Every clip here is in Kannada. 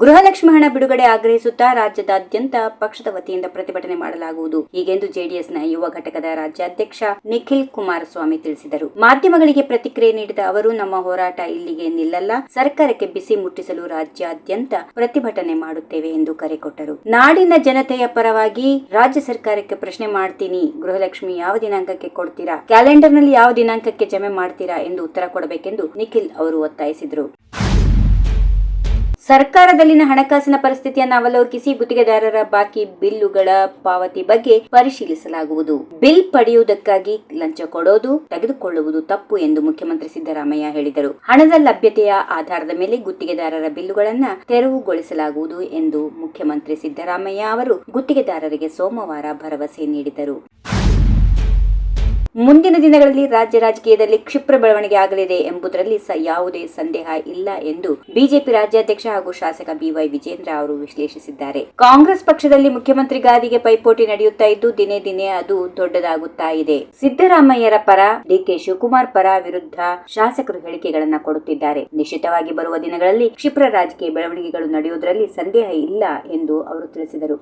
ಗೃಹಲಕ್ಷ್ಮಿ ಹಣ ಬಿಡುಗಡೆ ಆಗ್ರಹಿಸುತ್ತಾ ರಾಜ್ಯದಾದ್ಯಂತ ಪಕ್ಷದ ವತಿಯಿಂದ ಪ್ರತಿಭಟನೆ ಮಾಡಲಾಗುವುದು. ಹೀಗೆಂದು ಜೆಡಿಎಸ್ನ ಯುವ ಘಟಕದ ರಾಜ್ಯಾಧ್ಯಕ್ಷ ನಿಖಿಲ್ ಕುಮಾರಸ್ವಾಮಿ ತಿಳಿಸಿದರು. ಮಾಧ್ಯಮಗಳಿಗೆ ಪ್ರತಿಕ್ರಿಯೆ ನೀಡಿದ ಅವರು, ನಮ್ಮ ಹೋರಾಟ ಇಲ್ಲಿಗೆ ನಿಲ್ಲಲ್ಲ. ಸರ್ಕಾರಕ್ಕೆ ಬಿಸಿ ಮುಟ್ಟಿಸಲು ರಾಜ್ಯಾದ್ಯಂತ ಪ್ರತಿಭಟನೆ ಮಾಡುತ್ತೇವೆ ಎಂದು ಕರೆ ಕೊಟ್ಟರು. ನಾಡಿನ ಜನತೆಯ ಪರವಾಗಿ ರಾಜ್ಯ ಸರ್ಕಾರಕ್ಕೆ ಪ್ರಶ್ನೆ ಮಾಡ್ತೀನಿ. ಗೃಹಲಕ್ಷ್ಮಿ ಯಾವ ದಿನಾಂಕಕ್ಕೆ ಕೊಡ್ತೀರಾ? ಕ್ಯಾಲೆಂಡರ್ನಲ್ಲಿ ಯಾವ ದಿನಾಂಕಕ್ಕೆ ಜಮೆ ಮಾಡ್ತೀರಾ ಎಂದು ಉತ್ತರ ಕೊಡಬೇಕೆಂದು ನಿಖಿಲ್ ಅವರು ಒತ್ತಾಯಿಸಿದರು. ಸರ್ಕಾರದಲ್ಲಿನ ಹಣಕಾಸಿನ ಪರಿಸ್ಥಿತಿಯನ್ನು ಅವಲೋಕಿಸಿ ಗುತ್ತಿಗೆದಾರರ ಬಾಕಿ ಬಿಲ್ಲುಗಳ ಪಾವತಿ ಬಗ್ಗೆ ಪರಿಶೀಲಿಸಲಾಗುವುದು. ಬಿಲ್ ಪಡೆಯುವುದಕ್ಕಾಗಿ ಲಂಚ ಕೊಡೋದು, ತೆಗೆದುಕೊಳ್ಳುವುದು ತಪ್ಪು ಎಂದು ಮುಖ್ಯಮಂತ್ರಿ ಸಿದ್ದರಾಮಯ್ಯ ಹೇಳಿದರು. ಹಣದ ಲಭ್ಯತೆಯ ಆಧಾರದ ಮೇಲೆ ಗುತ್ತಿಗೆದಾರರ ಬಿಲ್ಲುಗಳನ್ನು ತೆರವುಗೊಳಿಸಲಾಗುವುದು ಎಂದು ಮುಖ್ಯಮಂತ್ರಿ ಸಿದ್ದರಾಮಯ್ಯ ಅವರು ಗುತ್ತಿಗೆದಾರರಿಗೆ ಸೋಮವಾರ ಭರವಸೆ ನೀಡಿದರು. ಮುಂದಿನ ದಿನಗಳಲ್ಲಿ ರಾಜ್ಯ ರಾಜಕೀಯದಲ್ಲಿ ಕ್ಷಿಪ್ರ ಬೆಳವಣಿಗೆ ಆಗಲಿದೆ ಎಂಬುದರಲ್ಲಿ ಸ ಯಾವುದೇ ಸಂದೇಹ ಇಲ್ಲ ಎಂದು ಬಿಜೆಪಿ ರಾಜ್ಯಾಧ್ಯಕ್ಷ ಹಾಗೂ ಶಾಸಕ ಬಿವೈ ವಿಜೇಂದ್ರ ಅವರು ವಿಶ್ಲೇಷಿಸಿದ್ದಾರೆ. ಕಾಂಗ್ರೆಸ್ ಪಕ್ಷದಲ್ಲಿ ಮುಖ್ಯಮಂತ್ರಿ ಗಾದಿಗೆ ಪೈಪೋಟಿ ನಡೆಯುತ್ತಾ ಇದ್ದು, ದಿನೇ ದಿನೇ ಅದು ದೊಡ್ಡದಾಗುತ್ತಾ ಇದೆ. ಸಿದ್ದರಾಮಯ್ಯರ ಪರ, ಡಿಕೆ ಶಿವಕುಮಾರ್ ಪರ ವಿರುದ್ಧ ಶಾಸಕರು ಹೇಳಿಕೆಗಳನ್ನು ಕೊಡುತ್ತಿದ್ದಾರೆ. ನಿಶ್ಚಿತವಾಗಿ ಬರುವ ದಿನಗಳಲ್ಲಿ ಕ್ಷಿಪ್ರ ರಾಜಕೀಯ ಬೆಳವಣಿಗೆಗಳು ನಡೆಯುವುದರಲ್ಲಿ ಸಂದೇಹ ಇಲ್ಲ ಎಂದು ಅವರು ತಿಳಿಸಿದರು.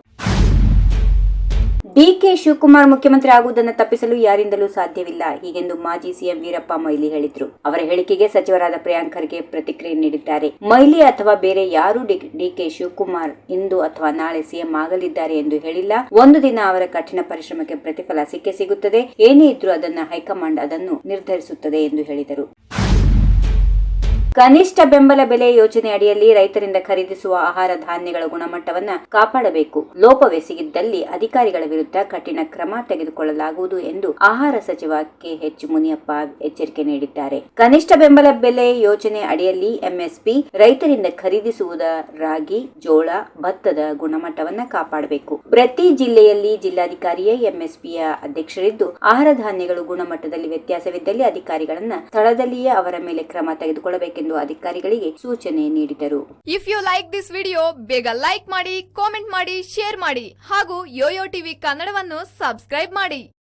ಡಿಕೆ ಶಿವಕುಮಾರ್ ಮುಖ್ಯಮಂತ್ರಿ ಆಗುವುದನ್ನು ತಪ್ಪಿಸಲು ಯಾರಿಂದಲೂ ಸಾಧ್ಯವಿಲ್ಲ ಹೀಗೆಂದು ಮಾಜಿ ಸಿಎಂ ವೀರಪ್ಪ ಮೊಯ್ಲಿ ಹೇಳಿದ್ರು. ಅವರ ಹೇಳಿಕೆಗೆ ಸಚಿವರಾದ ಪ್ರಿಯಾಂಕ್ ಖರ್ಗೆ ಪ್ರತಿಕ್ರಿಯೆ ನೀಡಿದ್ದಾರೆ. ಮೊಯ್ಲಿ ಅಥವಾ ಬೇರೆ ಯಾರು ಡಿಕೆ ಶಿವಕುಮಾರ್ ಇಂದು ಅಥವಾ ನಾಳೆ ಸಿಎಂ ಆಗಲಿದ್ದಾರೆ ಎಂದು ಹೇಳಿಲ್ಲ. ಒಂದು ದಿನ ಅವರ ಕಠಿಣ ಪರಿಶ್ರಮಕ್ಕೆ ಪ್ರತಿಫಲ ಸಿಕ್ಕೇ ಸಿಗುತ್ತದೆ. ಏನೇ ಇದ್ರೂ ಅದನ್ನ ಹೈಕಮಾಂಡ್ ಅದನ್ನು ನಿರ್ಧರಿಸುತ್ತದೆ ಎಂದು ಹೇಳಿದರು. ಕನಿಷ್ಠ ಬೆಂಬಲ ಬೆಲೆ ಯೋಜನೆ ಅಡಿಯಲ್ಲಿ ರೈತರಿಂದ ಖರೀದಿಸುವ ಆಹಾರ ಧಾನ್ಯಗಳ ಗುಣಮಟ್ಟವನ್ನ ಕಾಪಾಡಬೇಕು. ಲೋಪವೆಸಗಿದ್ದಲ್ಲಿ ಅಧಿಕಾರಿಗಳ ವಿರುದ್ಧ ಕಠಿಣ ಕ್ರಮ ತೆಗೆದುಕೊಳ್ಳಲಾಗುವುದು ಎಂದು ಆಹಾರ ಸಚಿವ ಕೆಎಚ್ ಮುನಿಯಪ್ಪ ಎಚ್ಚರಿಕೆ ನೀಡಿದ್ದಾರೆ. ಕನಿಷ್ಠ ಬೆಂಬಲ ಬೆಲೆ ಯೋಜನೆ ಅಡಿಯಲ್ಲಿ ಎಂಎಸ್ಪಿ ರೈತರಿಂದ ಖರೀದಿಸುವುದ ರಾಗಿ ಜೋಳ, ಭತ್ತದ ಗುಣಮಟ್ಟವನ್ನ ಕಾಪಾಡಬೇಕು. ಪ್ರತಿ ಜಿಲ್ಲೆಯಲ್ಲಿ ಜಿಲ್ಲಾಧಿಕಾರಿಯೇ ಎಂಎಸ್ಪಿಯ ಅಧ್ಯಕ್ಷರಿದ್ದು, ಆಹಾರ ಧಾನ್ಯಗಳು ಗುಣಮಟ್ಟದಲ್ಲಿ ವ್ಯತ್ಯಾಸವಿದ್ದಲ್ಲಿ ಅಧಿಕಾರಿಗಳನ್ನ ಸ್ಥಳದಲ್ಲಿಯೇ ಅವರ ಮೇಲೆ ಕ್ರಮ ತೆಗೆದುಕೊಳ್ಳಬೇಕೆಂದು ಅಧಿಕಾರಿಗಳಿಗೆ ಸೂಚನೆ ನೀಡಿದರು. If you like this video ಬೇಗ ಲೈಕ್ ಮಾಡಿ ಕಾಮೆಂಟ್ ಮಾಡಿ ಶೇರ್ ಮಾಡಿ ಹಾಗೂ ಯೋಯೋ ಟಿವಿ ಕನ್ನಡವನ್ನು ಸಬ್ಸ್ಕ್ರೈಬ್ ಮಾಡಿ.